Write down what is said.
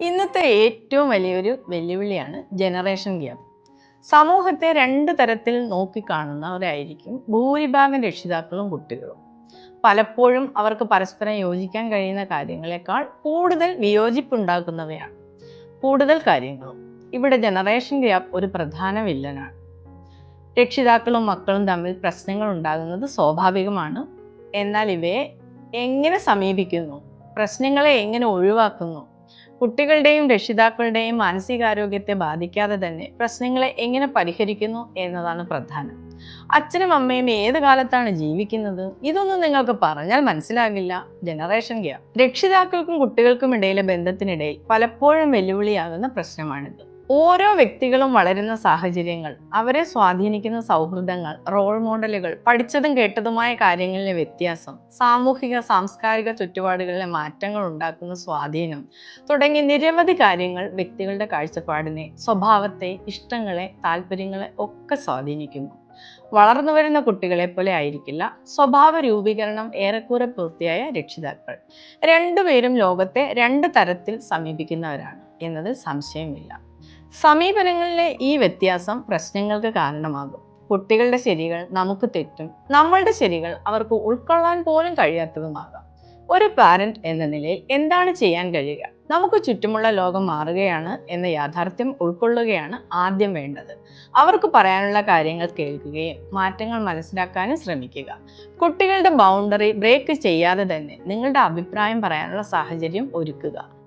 ഇന്നത്തെ ഏറ്റവും വലിയൊരു വെല്ലുവിളിയാണ് ജനറേഷൻ ഗ്യാപ്പ് സമൂഹത്തെ രണ്ട് തരത്തിൽ നോക്കിക്കാണുന്നവരായിരിക്കും ഭൂരിഭാഗം രക്ഷിതാക്കളും കുട്ടികളും. പലപ്പോഴും അവർക്ക് പരസ്പരം യോജിക്കാൻ കഴിയുന്ന കാര്യങ്ങളെക്കാൾ കൂടുതൽ വിയോജിപ്പുണ്ടാക്കുന്നവയാണ് കൂടുതൽ കാര്യങ്ങളും. ഇവിടെ ജനറേഷൻ ഗ്യാപ്പ് ഒരു പ്രധാന വില്ലനാണ്. രക്ഷിതാക്കളും മക്കളും തമ്മിൽ പ്രശ്നങ്ങൾ ഉണ്ടാകുന്നത് സ്വാഭാവികമാണ്. എന്നാൽ ഇവയെ എങ്ങനെ സമീപിക്കുന്നു? പ്രശ്നങ്ങളെ എങ്ങനെ ഒഴിവാക്കുന്നു? കുട്ടികളുടെയും രക്ഷിതാക്കളുടെയും മാനസികാരോഗ്യത്തെ ബാധിക്കാതെ തന്നെ പ്രശ്നങ്ങളെ എങ്ങനെ പരിഹരിക്കുന്നു എന്നതാണ് പ്രധാനം. അച്ഛനും അമ്മയും ഏത് കാലത്താണ് ജീവിക്കുന്നത്? ഇതൊന്നും നിങ്ങൾക്ക് പറഞ്ഞാൽ മനസ്സിലാകില്ല. ജനറേഷൻ ഗ്യാപ്പ് രക്ഷിതാക്കൾക്കും കുട്ടികൾക്കും ഇടയിലെ ബന്ധത്തിനിടയിൽ പലപ്പോഴും വെല്ലുവിളിയാകുന്ന പ്രശ്നമാണിത്. ഓരോ വ്യക്തികളും വളരുന്ന സാഹചര്യങ്ങൾ അവരെ സ്വാധീനിക്കുന്ന സൗഹൃദങ്ങൾ റോൾ മോഡലുകൾ പഠിച്ചതും കേട്ടതുമായ കാര്യങ്ങളിലെ വ്യത്യാസം സാമൂഹിക സാംസ്കാരിക ചുറ്റുപാടുകളിലെ മാറ്റങ്ങൾ ഉണ്ടാക്കുന്ന സ്വാധീനം തുടങ്ങി നിരവധി കാര്യങ്ങൾ വ്യക്തികളുടെ കാഴ്ചപ്പാടിനെ സ്വഭാവത്തെ ഇഷ്ടങ്ങളെ താല്പര്യങ്ങളെ ഒക്കെ സ്വാധീനിക്കുന്നു. വളർന്നു വരുന്ന കുട്ടികളെ പോലെ ആയിരിക്കില്ല സ്വഭാവ രൂപീകരണം ഏറെക്കുറെ പൂർത്തിയായ രക്ഷിതാക്കൾ. രണ്ടുപേരും ലോകത്തെ രണ്ട് തരത്തിൽ സമീപിക്കുന്നവരാണ് എന്നത് സംശയമില്ല. സമീപനങ്ങളിലെ ഈ വ്യത്യാസം പ്രശ്നങ്ങൾക്ക് കാരണമാകും. കുട്ടികളുടെ ശരികൾ നമുക്ക് തെറ്റും. നമ്മളുടെ ശരികൾ അവർക്ക് ഉൾക്കൊള്ളാൻ പോലും കഴിയാത്തതുമാകാം. ഒരു പാരന്റ് എന്ന നിലയിൽ എന്താണ് ചെയ്യാൻ കഴിയുക? നമുക്ക് ചുറ്റുമുള്ള ലോകം മാറുകയാണ് എന്ന യാഥാർത്ഥ്യം ഉൾക്കൊള്ളുകയാണ് ആദ്യം വേണ്ടത്. അവർക്ക് പറയാനുള്ള കാര്യങ്ങൾ കേൾക്കുകയും മാറ്റങ്ങൾ മനസ്സിലാക്കാനും ശ്രമിക്കുക. കുട്ടികളുടെ ബൗണ്ടറി ബ്രേക്ക് ചെയ്യാതെ തന്നെ നിങ്ങളുടെ അഭിപ്രായം പറയാനുള്ള സാഹചര്യം ഒരുക്കുക.